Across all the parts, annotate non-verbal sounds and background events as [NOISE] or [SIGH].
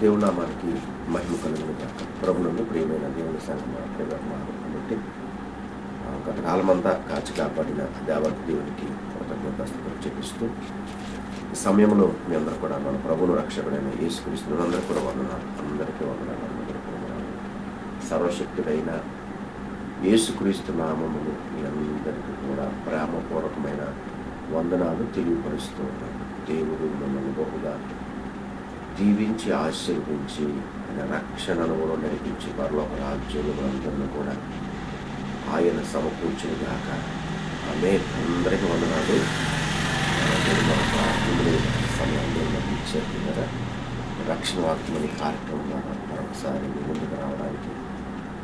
దేవునామానికి మహిమ కలుగును కాక ప్రభులను ప్రియమైన దేవుని సంఘం కాబట్టి గత కాలమంతా కాచి కాపాడిన దేవత దేవునికి కృతజ్ఞతలు చూపిస్తూ ఈ సమయంలో మీ అందరూ కూడా మన ప్రభును రక్షకుడైన యేసుక్రీస్తు అందరూ కూడా వందనాలు. అందరికీ వందనాలు అందరికీ వందనాలు. సర్వశక్తుడైన యేసుక్రీస్తు నామములు మీ అందరికీ కూడా ప్రేమపూర్వకమైన వందనాలు తెలియపరుస్తూ ఉన్నాను. దేవుడు మిమ్మల్ని బహుగా దీవించి ఆశీర్వించి ఆయన రక్షణను కూడా నడిపించి పరలోక రాజ్యంలో అందరినీ కూడా ఆయన సమకూర్చుని గాక ఆమె అందరికీ వందనాలు. సమయంలో ఇచ్చారు కదా. రక్షణ వాక్యమని కార్యక్రమం మరొకసారి ముందుకు రావడానికి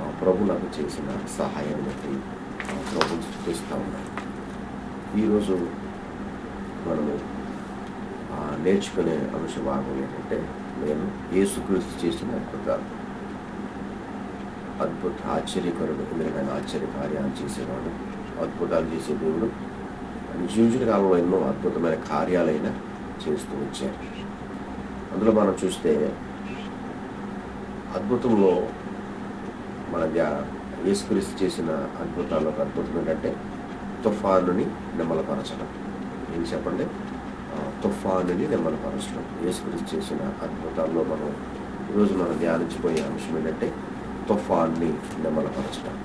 ఆ ప్రభు నాకు చేసిన సహాయం బట్టి ఆ ప్రభుని ఉన్నాను ఈరోజు మనము నేర్చుకునే అంశ భాగం ఏంటంటే నేను యేసుక్రీస్తు చేసిన అద్భుతాలు అద్భుత ఆశ్చర్యకరుడు ఎందుకంటే ఆశ్చర్య కార్యాలు చేసేవాడు అద్భుతాలు చేసే దేవుడు. జీవించిన కాలంలో ఎన్నో అద్భుతమైన కార్యాలైన చేస్తూ వచ్చారు అందులో మనం చూస్తే అద్భుతంలో మన యేసుక్రీస్తు చేసిన అద్భుతాల్లో ఒక అద్భుతం ఏంటంటే తుఫానుని నిమ్మలపరచడం ఏం చెప్పండి? తుఫానుని నిమ్మలపరచడం యేసుక్రీస్తు చేసిన అద్భుతాల్లో మనం ఈరోజు మనం ధ్యానించిపోయే అంశం ఏంటంటే తుఫాన్ని నిమ్మలపరచడం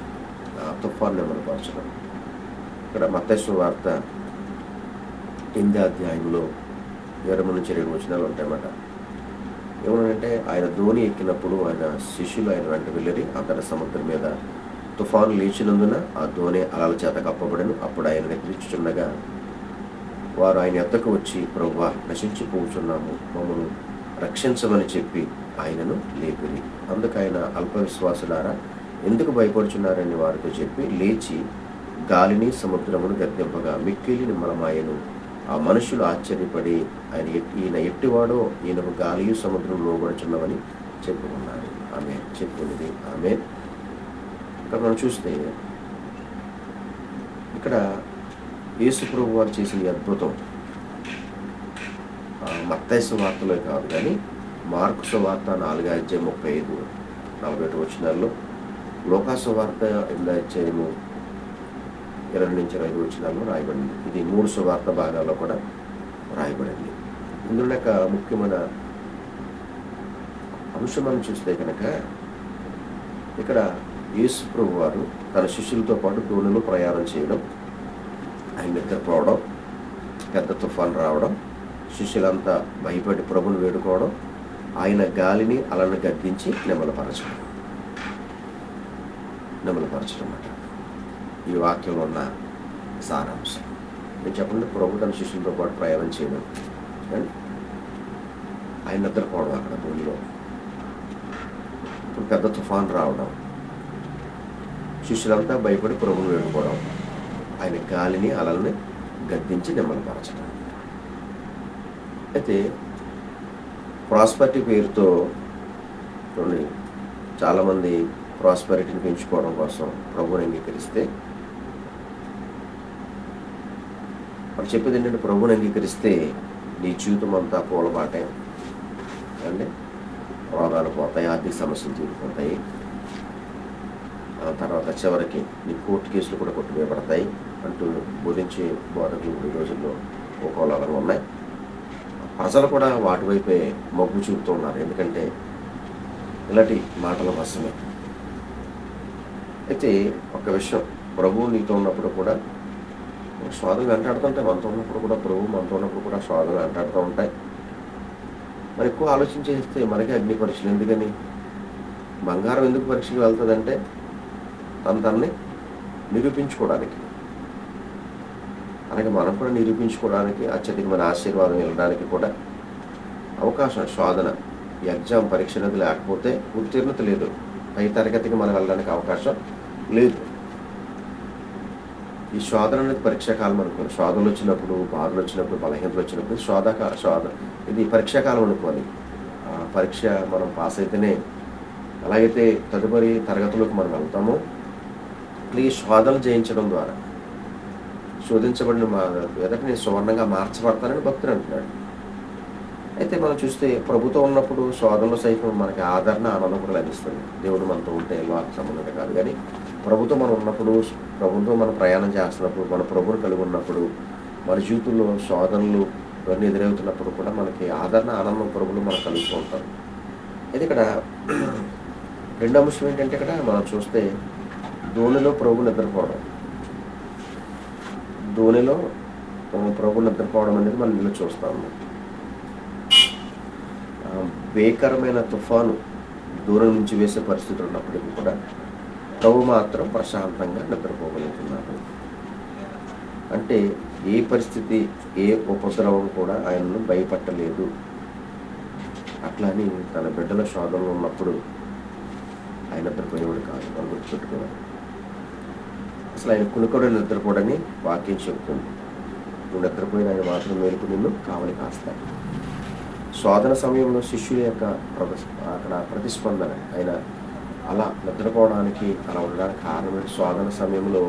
ఆ, తుఫాన్ నిమ్మలపరచడం ఇక్కడ మత్స్సు వార్త ఎనిమిది అధ్యాయంలో ఇరవై నుంచి రెండు వచనాలు ఉంటాయన్నమాట. ఏమనంటే ఆయన ధోని ఎక్కినప్పుడు ఆయన శిష్యులు ఆయన వెంట వెళ్ళి అతని సముద్రం మీద తుఫాను లేచినందున ఆ ధోని అలల చేత కప్పబడను. అప్పుడు ఆయన నిద్రించుచుండగా వారు ఆయన ఎద్దకు వచ్చి ప్రభువా నశించిపోచున్నాము మమ్మల్ని రక్షించమని చెప్పి ఆయనను లేపిరి. అందుకు ఆయన అల్ప విశ్వాసులారా ఎందుకు భయపడుచున్నారని వారితో చెప్పి లేచి గాలిని సముద్రమును గద్దెంపగా మిక్కిలి నిమ్మలమాయను ఆ మనుషులు ఆశ్చర్యపడి ఆయన ఈయన ఎట్టివాడో ఈయనకు గాలియు సముద్రం లోబడుచున్నవని చెప్పుకున్నారు. ఆమె చెప్పుకున్నది ఆమె ఇక్కడ మనం చూస్తే ఇక్కడ యేసుప్రభు వారు చేసిన అద్భుతం. మత్తైసు వార్తలో కాదు కానీ మార్కు సువార్త నాలుగు అధ్యాయం ముప్పై ఐదు నలభై ఒకటి వచ్చినాల్లో లోకాసు వార్త ఎనిమిది అధ్యాయము ఇరవై నుంచి ఇరవై ఐదు వచ్చినాల్లో రాయబడింది. ఇది మూడు సువార్త భాగాల్లో కూడా రాయబడింది. ఇందులో ఒక ముఖ్యమైన అంశం మనం చూస్తే కనుక ఇక్కడ యేసు ప్రభు వారు తన శిష్యులతో పాటు దోణిలో ప్రయాణం చేయడం ఆయన నిద్రపోవడం పెద్ద తుఫాన్ రావడం శిష్యులంతా భయపడి ప్రభుని వేడుకోవడం ఆయన గాలిని అలను గద్దించి నిమలపరచడం. నిమలపరచడం అన్నమాట. ఈ వాక్యంలో ఉన్న సారాంశం. నేను చెప్పండి ప్రభు తన శిష్యులతో పాటు ప్రయాణం చేయడం. అండ్ ఆయన నిద్రపోవడం అక్కడ భూమిలో. ఇప్పుడు పెద్ద తుఫాన్ రావడం. శిష్యులంతా భయపడి ప్రభుని వేడుకోవడం. ఆయన గాలిని అలల్ని గద్దించి నిమ్మలపరచడం అయితే ప్రాస్పరిటీ పేరుతో చూడండి చాలామంది ప్రాస్పరిటీని పెంచుకోవడం కోసం ప్రభుని అంగీకరిస్తే వాడు చెప్పేది ఏంటంటే ప్రభుని అంగీకరిస్తే నీ జీవితం అంతా పూలబాటే అండి రోగాలు పోతాయి ఆర్థిక సమస్యలు తీరిపోతాయి. తర్వాత చివరికి ఈ కోర్టు కేసులు కూడా కొట్టివేయబడతాయి అంటూ బోధించే బోధకులు ఈ రోజుల్లో ఒక్కోలాగా ఉన్నాయి. ప్రజలు కూడా వాటి వైపే మొగ్గు చూపుతూ ఉన్నారు. ఎందుకంటే ఇలాంటి మాటల వశమే అయితే ఒక విషయం ప్రభువు నీతో ఉన్నప్పుడు కూడా స్వాదులు వెంటాడుతుంటాయి. మనతో ఉన్నప్పుడు కూడా ప్రభు మనతో ఉన్నప్పుడు కూడా స్వాదులు వెంటాడుతూ ఉంటాయి. మరి ఎక్కువ ఆలోచన చేస్తే మనకే అగ్ని పరీక్షలు ఎందుకని? బంగారం ఎందుకు పరీక్షకు వెళ్తుందంటే తను తనని నిరూపించుకోవడానికి. అలాగే మనం కూడా నిరూపించుకోవడానికి అత్యధికమైన ఆశీర్వాదం వెళ్ళడానికి కూడా అవకాశం శోధన ఈ ఎగ్జామ్ పరీక్ష అనేది లేకపోతే ఉత్తీర్ణత లేదు. పై తరగతికి మనం వెళ్ళడానికి అవకాశం లేదు. ఈ శోధన అనేది పరీక్షాకాలం అనుకోండి. శోధనలు వచ్చినప్పుడు బాధలు వచ్చినప్పుడు బలహీనతలు వచ్చినప్పుడు శోధక శోధ ఇది పరీక్షాకాలం అనుకోవాలి పరీక్ష మనం పాస్ అయితేనే ఎలాగైతే తదుపరి తరగతులకు మనం వెళ్తామో ఈ శోధనలు జయించడం ద్వారా. శోధించబడిన మా నేను సువర్ణంగా మార్చబడతానని భక్తుడు అంటున్నాడు. అయితే మనం చూస్తే ప్రభుత్వం ఉన్నప్పుడు శోధనలు సైతం మనకి ఆదరణ ఆనందం కూడా లభిస్తుంది. దేవుడు మనతో ఉంటే వాళ్ళకి సంబంధం కాదు. కానీ ప్రభుత్వం మనం ఉన్నప్పుడు ప్రభుత్వం మనం ప్రయాణం చేస్తున్నప్పుడు మన ప్రభుని కలిగి ఉన్నప్పుడు మన జీవితంలో శోధనలు ఇవన్నీ ఎదురవుతున్నప్పుడు కూడా మనకి ఆదరణ ఆనందం ప్రభులు మనం కలుగుతూ ఉంటారు. అయితే ఇక్కడ [CLEARS THROAT] రెండో అంశం ఏంటంటే ఇక్కడ మనం చూస్తే ధోనిలో ప్రభు నిద్రపోవడం. ధోనిలో ప్రభు నిద్రపోవడం అనేది మనం ఇందులో చూస్తాము. భీకరమైన తుఫాను దూరం నుంచి వేసే పరిస్థితులు ఉన్నప్పటికీ కూడా ప్రభు మాత్రం ప్రశాంతంగా నిద్రపోగలుగుతున్నారు. అంటే ఏ పరిస్థితి ఏ ఉపద్రవం కూడా ఆయనను భయపట్టలేదు. అట్లానే తన బిడ్డల శోధనలో ఉన్నప్పుడు ఆయన నిద్రపోయేవాడు కాదు. మనం గుర్తుపెట్టుకున్నాడు అసలు ఆయన కునుకడు నిద్రపోడని వాక్యం చెబుతుంది. నువ్వు నిద్రపోయిన ఆయన మాత్రం మేలుకు నిన్ను కావలి కాస్తాడు శోధన సమయంలో శిష్యుల యొక్క అక్కడ ప్రతిస్పందన ఆయన అలా నిద్రపోవడానికి అలా ఉండడానికి కారణం శోధన సమయంలో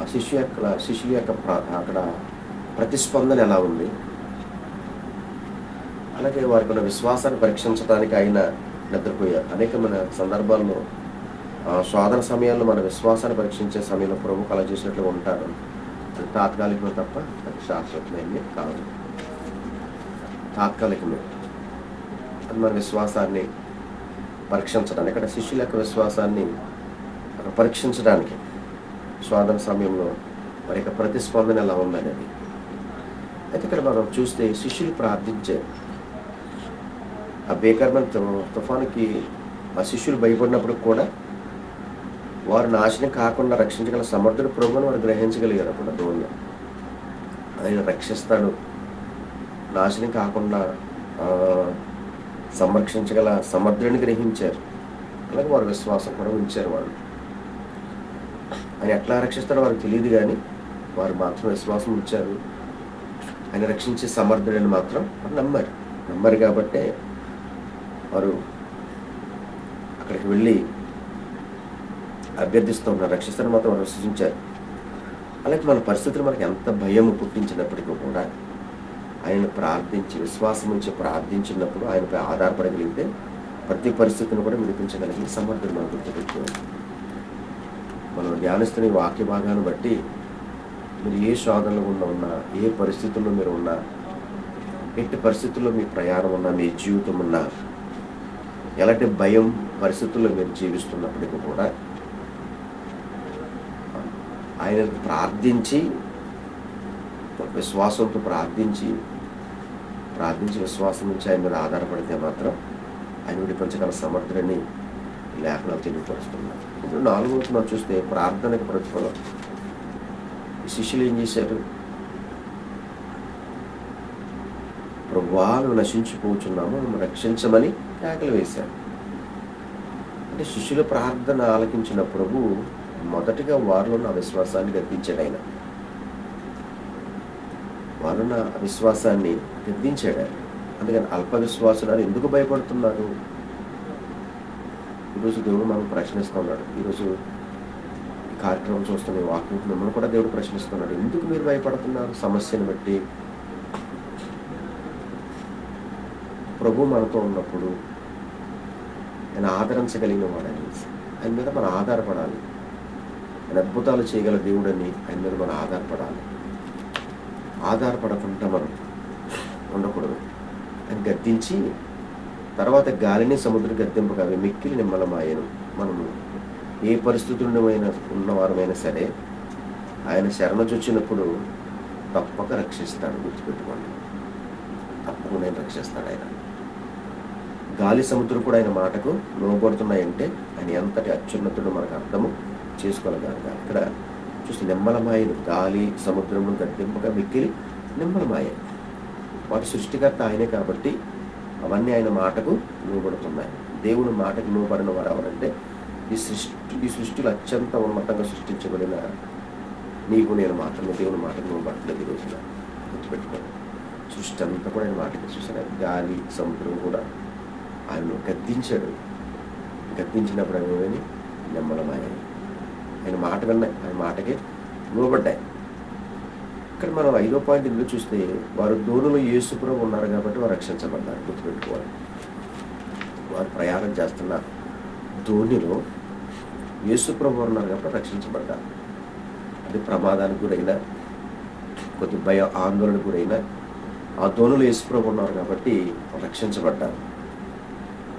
ఆ శిష్యు యొక్క శిష్యుల యొక్క అక్కడ ప్రతిస్పందన ఎలా ఉంది? అలాగే వారికి ఉన్న విశ్వాసాన్ని పరీక్షించడానికి ఆయన నిద్రపోయారు అనేకమైన సందర్భాల్లో శోధన సమయాల్లో మన విశ్వాసాన్ని పరీక్షించే సమయంలో ప్రభు కల చేసినట్లు ఉంటారు. అది తాత్కాలికమే తప్ప అది శాశ్వతమైంది కాదు. తాత్కాలికమే. అది మన విశ్వాసాన్ని పరీక్షించడానికి ఇక్కడ శిష్యుల యొక్క విశ్వాసాన్ని పరీక్షించడానికి శోధన సమయంలో మరి యొక్క ప్రతిస్పందన ఎలా ఉందనేది. అయితే ఇక్కడ మనం చూస్తే శిష్యులు ప్రార్థించే ఆ బేకర్మన్ తుఫానుకి ఆ శిష్యులు భయపడినప్పుడు కూడా వారు నాశనం కాకుండా రక్షించగల సమర్థుడు ప్రభుని వారు గ్రహించగలిగారు అప్పుడు దోణి ఆయన రక్షిస్తాడు. నాశనం కాకుండా సంరక్షించగల సమర్థుడిని గ్రహించారు. అలాగే వారు విశ్వాసం కూడా ఉంచారు వాళ్ళు. ఆయన ఎట్లా రక్షిస్తాడో వారికి తెలియదు కానీ వారు మాత్రం విశ్వాసం ఉంచారు. ఆయన రక్షించే సమర్థుడని మాత్రం వారు నమ్మారు. నమ్మారు కాబట్టే వారు అక్కడికి వెళ్ళి అభ్యర్థిస్తూ ఉన్నారు రక్షిస్తారని మాత్రం వారు అలాగే మన పరిస్థితులు మనకి ఎంత భయం పుట్టించినప్పటికీ కూడా ఆయన ప్రార్థించి విశ్వాసం నుంచి ప్రార్థించినప్పుడు ఆయనపై ఆధారపడగలిగితే ప్రతి పరిస్థితిని కూడా విడిపించగలిగిన సమర్థుడు మనం గుర్తుపెట్టుకోవాలి మనం ధ్యానిస్తున్న ఈ వాక్య భాగాన్ని బట్టి మీరు ఏ శోధనలో ఉన్న ఉన్నా ఏ పరిస్థితుల్లో మీరు ఉన్నా ఎట్టి పరిస్థితుల్లో మీ ప్రయాణం ఉన్నా మీ జీవితం ఉన్నా ఎలాంటి భయం పరిస్థితుల్లో మీరు జీవిస్తున్నప్పటికీ కూడా ఆయన ప్రార్థించి విశ్వాసంతో ప్రార్థించి ప్రార్థించి విశ్వాసం నుంచి ఆయన మీద ఆధారపడితే మాత్రం ఆయన విడిపించగల సమర్థుడని లేఖనాలు తెలియపరుస్తున్నారు ఇప్పుడు నాలుగవది మనం చూస్తే ప్రార్థనకు ప్రతిఫలం. శిష్యులు ఏం చేశారు? ప్రభువాలు నశించిపోతున్నాము మనం రక్షించమని కేకలు వేశారు. అంటే శిష్యుల ప్రార్థన ఆలకించిన ప్రభు మొదటిగా వారిలో నా విశ్వాసాన్ని గద్దించాడు ఆయన. వారు నా అవిశ్వాసాన్ని గద్దించాడు ఆయన. అందుకని అల్ప విశ్వాసులు ఎందుకు భయపడుతున్నారు ఈరోజు దేవుడు మనం ప్రశ్నిస్తున్నాడు. ఈరోజు ఈ కార్యక్రమం చూస్తున్న ఈ వాక్యం మిమ్మల్ని కూడా దేవుడు ప్రశ్నిస్తున్నాడు. ఎందుకు మీరు భయపడుతున్నారు? సమస్యను బట్టి. ప్రభు మనతో ఉన్నప్పుడు ఆయన ఆదరించగలిగిన వాడని. ఆయన మీద మనం ఆధారపడాలి. ఆయన అద్భుతాలు చేయగల దేవుడని ఆయన మీద మనం ఆధారపడాలి. ఆధారపడకుండా మనం ఉండకూడదు. ఆయన గద్దించి తర్వాత గాలిని సముద్రం గద్దెంపగా అవి మిక్కిలి నిమ్మలమాయను. మనము ఏ పరిస్థితుల్లోనైనా ఉన్నవారమైనా సరే ఆయన శరణజొచ్చినప్పుడు తప్పక రక్షిస్తాడు గుర్తుపెట్టుకోండి. తప్పకుండా ఆయన రక్షిస్తాడు ఆయన. గాలి సముద్రం కూడా ఆయన మాటకు లోబడుతున్నాయంటే ఆయన ఎంతటి అత్యున్నతుడు మనకు అర్థము. చేసుకోగలగాలి ఇక్కడ చూస్తే నిమ్మలమాయను గాలి సముద్రము గడ్డింపగా మిక్కిలి నిమ్మలమాయ. వాటి సృష్టికర్త ఆయనే కాబట్టి అవన్నీ ఆయన మాటకు లోబడుతున్నాయి. దేవుని మాటకు లోబడిన వారు ఎవరంటే ఈ సృష్టి ఈ సృష్టిలో అత్యంత ఉన్నతంగా సృష్టించబడిన నీకు నేను మాత్రమే దేవుని మాటకు లోబడలేదు ఈ రోజున. గుర్తుపెట్టుకోండి. సృష్టి అంతా కూడా ఆయన మాటకి చూసాను గాలి సముద్రం కూడా ఆయన గద్దించాడు. గద్దించినప్పుడు ఆయన ఏమని నిమ్మలమాయ. ఆయన మాట విన్నాయి. ఆయన మాటకి లోబడ్డాయి. ఇక్కడ మనం ఐదో పాయింట్ ఇందులో చూస్తే వారు దోణులు యేసుపురం ఉన్నారు కాబట్టి వారు రక్షించబడ్డారు గుర్తుపెట్టుకోవాలి. వారు ప్రయాణం చేస్తున్న ధోనిలో యేసుప్రభు ఉన్నారు కాబట్టి రక్షించబడ్డారు. అది ప్రమాదానికి గురైన కొద్ది భయ ఆందోళనకు గురైన ఆ ధోనులు యేసుప్రభు ఉన్నారు కాబట్టి రక్షించబడ్డారు.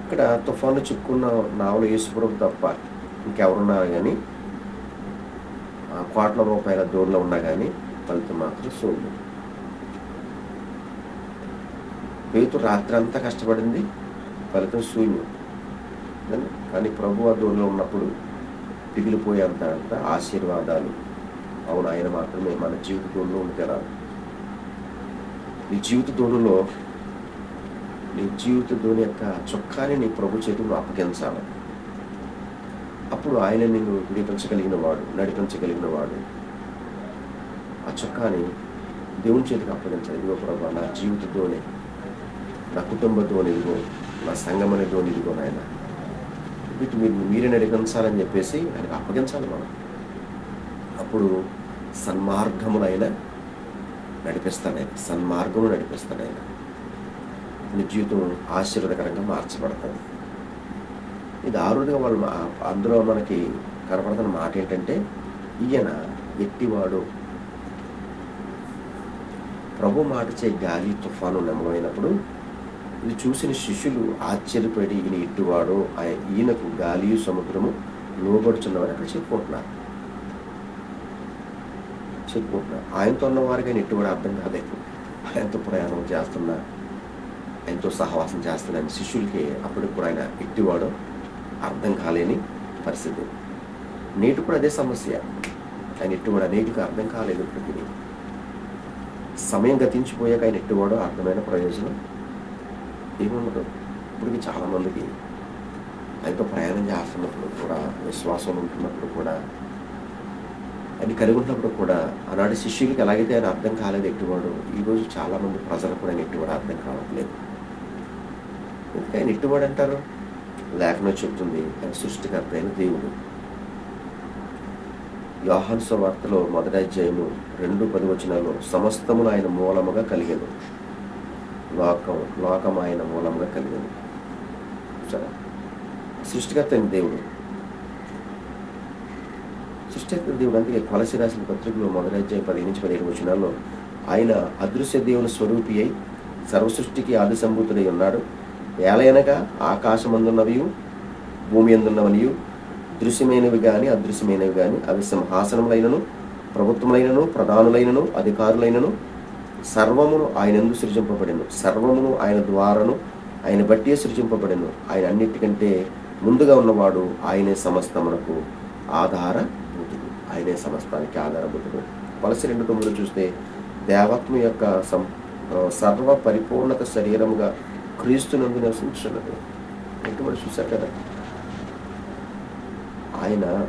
ఇక్కడ తుఫాను చిక్కున్న నావలు యేసుప్రభు తప్ప ఇంకెవరున్నారు కానీ కోట్ల రూపాయల దూరంలో ఉన్నా కానీ ఫలితం మాత్రం శూన్యం పేతు రాత్రి అంతా కష్టపడింది ఫలితం శూన్యం. కానీ ప్రభు ఆ దూరంలో ఉన్నప్పుడు పిగిలిపోయేంత అంత ఆశీర్వాదాలు. అవును ఆయన మాత్రమే మన జీవిత దూరంలో ఉంటే రాదు. నీ జీవిత దూరంలో నీ జీవిత దోని యొక్క చొక్కాని నీ ప్రభు చేతులు అప్పగించాలి. అప్పుడు ఆయన నిన్ను విడిపించగలిగిన వాడు నడిపించగలిగిన వాడు ఆ చొక్కాని దేవుని చేతికి అప్పగించాలి ఇదిగో ప్రభా నా జీవిత నా కుటుంబ ఇదిగో నా సంగమనితోని ఇదిగో నాయన. వీటి మీరు మీరే నడిపించాలని చెప్పేసి ఆయనకు అప్పగించాలి మనం. అప్పుడు సన్మార్గమునైన నడిపిస్తాడు ఆయన. సన్మార్గము నడిపిస్తాడు ఆయన. నీ జీవితం ఆశీర్వదకరంగా మార్చబడుతుంది ఇది ఆరుడిగా వాళ్ళు అందులో మనకి కనపడుతున్న మాట ఏంటంటే ఈయన ఎట్టివాడు? ప్రభు మాట చే గాలి తుఫాను నమ్మమైనప్పుడు ఇది చూసిన శిష్యులు ఆశ్చర్యపడి ఈయన ఎట్టివాడు? ఈయనకు గాలియు సముద్రము లోబడుచున్నవని అక్కడ చెప్పుకుంటున్నారు. చెప్పుకుంటున్నారు. ఆయనతో ఉన్న వారికి ఆయన అర్థం కాదే. ఆయనతో ప్రయాణం చేస్తున్నా ఆయనతో సహవాసం చేస్తున్నాను శిష్యులకి అప్పుడు కూడా ఆయన ఎట్టివాడో? అర్థం కాలేని పరిస్థితి. నేటి కూడా అదే సమస్య. ఆయన ఎట్టువాడు అనేటికి అర్థం కాలేదు ఇప్పటికి సమయం గతించిపోయాక ఆయన ఎట్టువాడు అర్థమైన ప్రయోజనం ఏముండదు. ఇప్పటికి చాలామందికి ఆయనతో ప్రయాణం చేస్తున్నప్పుడు కూడా విశ్వాసం ఉంటున్నప్పుడు కూడా ఆయన కలిగి ఉన్నప్పుడు కూడా ఆనాటి శిష్యులకి ఎలాగైతే ఆయన అర్థం కాలేదు ఎట్టువాడు ఈరోజు చాలామంది ప్రజలకు కూడా ఆయన ఎట్టువాడు అర్థం కావట్లేదు. ఎందుకు ఆయన ఎట్టువాడు అంటారు లేఖనం చెప్తుంది ఆయన సృష్టికర్త దేవుడు. యోహాన్ వార్తలో మొదటి అధ్యాయము రెండు పది వచనాల్లో సమస్తమును ఆయన మూలముగా కలిగను. లోకం లోకం ఆయన మూలముగా కలిగను. సరే. సృష్టికర్త అయిన దేవుడు. సృష్టికర్త దేవుడు అందుకే కొలసి రాసిన పత్రికలో మొదటి అధ్యాయం పదిహేను నుంచి పదిహేడు వచనాల్లో ఆయన అదృశ్య దేవుని స్వరూపి అయి సర్వసృష్టికి ఆది సంభూతుడై ఉన్నాడు. ఏలయనగా ఆకాశమందున్నవియు భూమి అందున్నవనియు దృశ్యమైనవి కానీ అదృశ్యమైనవి కానీ అవి సింహాసనములైనను ప్రభుత్వములైనను ప్రధానులైనను అధికారులైనను సర్వమును ఆయన ఎందు సృజింపబడిను. సర్వమును ఆయన ద్వారాను ఆయన బట్టే సృజింపబడిను. ఆయన అన్నిటికంటే ముందుగా ఉన్నవాడు ఆయనే సమస్తమునకు ఆధారభూతుడు. ఆయనే సమస్తానికి ఆధారభూతుడు. వలస రెండు తొమ్మిది చూస్తే దేవత్మ యొక్క సం సర్వ పరిపూర్ణత శరీరముగా క్రీస్తునందు నివసించున్నది ఎటువంటి చూశారు కదా. ఆయన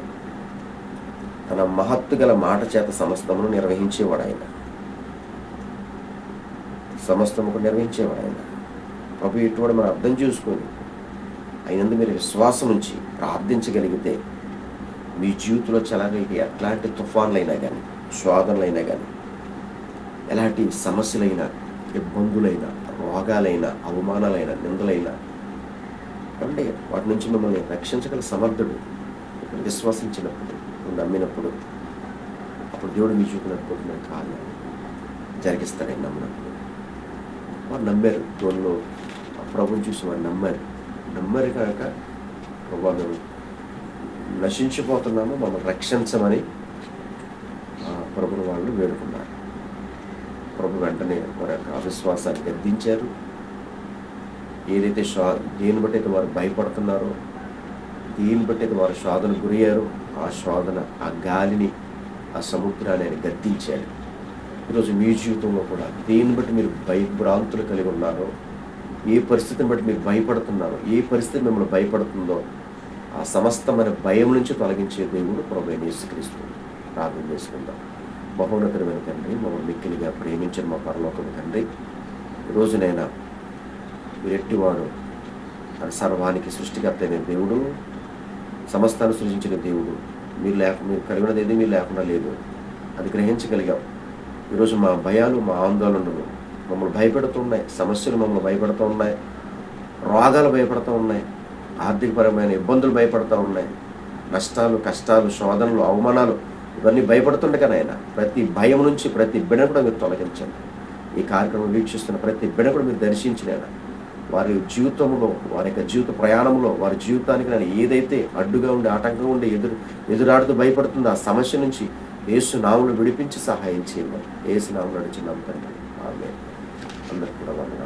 తన మహత్తు గల మాట చేత సమస్తమును నిర్వహించేవాడు ఆయన. సమస్తముకు నిర్వహించేవాడు ఆయన. ప్రభు ఇటువంటి మనం అర్థం చేసుకొని అయినందు మీరు విశ్వాసం ఉంచి ప్రార్థించగలిగితే మీ జీవితంలో చలాగలిగే ఎట్లాంటి తుఫాన్లైనా కానీ శోధనలైనా కానీ ఎలాంటి సమస్యలైనా ఇబ్బందులైనా రోగాలైన అవమానాలైన నిందలైన అంటే వాటి నుంచి మిమ్మల్ని రక్షించగల సమర్థుడు విశ్వసించినప్పుడు నువ్వు నమ్మినప్పుడు అప్పుడు దేవుడు మీ చూపినప్పుడు కాదు జరిగిస్తాడని నమ్మినప్పుడు. వారు నమ్మారు దేవుళ్ళు ఆ ప్రభుని చూసి వారు నమ్మారు. నమ్మారు కనుక ప్రభు నశించిపోతున్నాము మమ్మల్ని రక్షించమని ఆ ప్రభుని వాళ్ళు వేడుకున్నారు ప్రభు వెంటనే వారి యొక్క అవిశ్వాసాన్ని గద్దించారు. ఏదైతే శా దేని బట్టి అయితే వారు భయపడుతున్నారో దేని బట్టి అయితే వారు శోధన గురయ్యారో ఆ శోధన ఆ గాలిని ఆ సముద్రాన్ని ఆయన గద్దించాడు ఈరోజు మీ జీవితంలో కూడా దేన్ని బట్టి మీరు భయభ్రాంతులు కలిగి ఉన్నారో ఏ పరిస్థితిని బట్టి మీరు భయపడుతున్నారో ఏ పరిస్థితి మిమ్మల్ని భయపడుతుందో ఆ సమస్తమైన భయం నుంచి తొలగించే దేవుడు ప్రభు అయిన ప్రార్థన చేసుకుందాం. మహోన్నతమైన తండ్రి మమ్మల్ని మిక్కిలిగా ప్రేమించిన మా పరలోకం తండ్రి. రోజునైనా మీరెట్టివాడు అది సర్వానికి సృష్టికర్త అయిన దేవుడు సమస్తాన్ని సృజించిన దేవుడు. మీరు లేక మీరు కలిగినది ఏది మీరు లేకుండా లేదు. అది గ్రహించగలిగాం. ఈరోజు మా భయాలు మా ఆందోళనలు మమ్మల్ని భయపెడుతున్నాయి సమస్యలు మమ్మల్ని భయపెడుతూ ఉన్నాయి. రోగాలు భయపడుతూ ఉన్నాయి. ఆర్థికపరమైన ఇబ్బందులు భయపడుతూ ఉన్నాయి. నష్టాలు కష్టాలు శోధనలు అవమానాలు ఇవన్నీ భయపడుతుండగా నాయన. ప్రతి భయం నుంచి ప్రతి బిడ కూడా మీరు తొలగించండి. ఈ కార్యక్రమం వీక్షిస్తున్న ప్రతి బిడ కూడా మీరు దర్శించిన వారి జీవితంలో వారి యొక్క జీవిత ప్రయాణంలో వారి జీవితానికి నేను ఏదైతే అడ్డుగా ఉండి ఆటంకంగా ఉండి ఎదురు ఎదురాడుతూ భయపడుతుందో ఆ సమస్య నుంచి ఏసు నాములు విడిపించి సహాయం చేయండి ఏసు నాములు నడిచి నమ్ముతండి ఆమె అందరికి కూడా వాళ్ళు